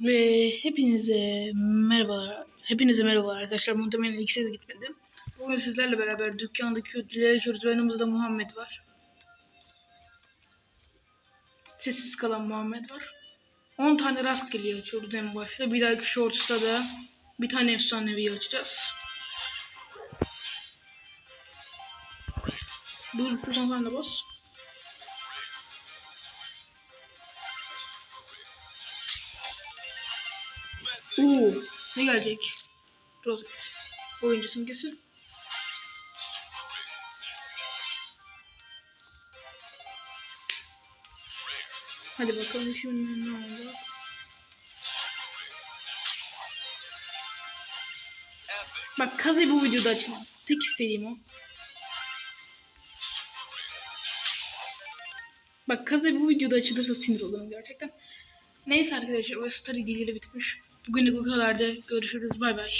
Ve hepinize merhabalar. Hepinize merhabalar arkadaşlar. Muhtemelen ilk ses gitmedi. Bugün sizlerle beraber dükkandaki ödülleri açıyoruz. Yanımızda Muhammed var. Sessiz kalan Muhammed var. 10 tane rastgele açıyoruz en başta. Bir dahaki shorts'ta da bir tane efsanevi açacağız. Buyur de bas. Oo, ne gelecek? Rozet. Oyuncusun kesin. Hadi bakalım şimdi ne oldu? Bak Kaze bu videoda açılmaz. Tek istediğim o. Bak Kaze bu videoda açılırsa sinir olurum gerçekten. Neyse arkadaşlar o story diliyle bitmiş. Bugünlük bu kadar da görüşürüz. Bay bay.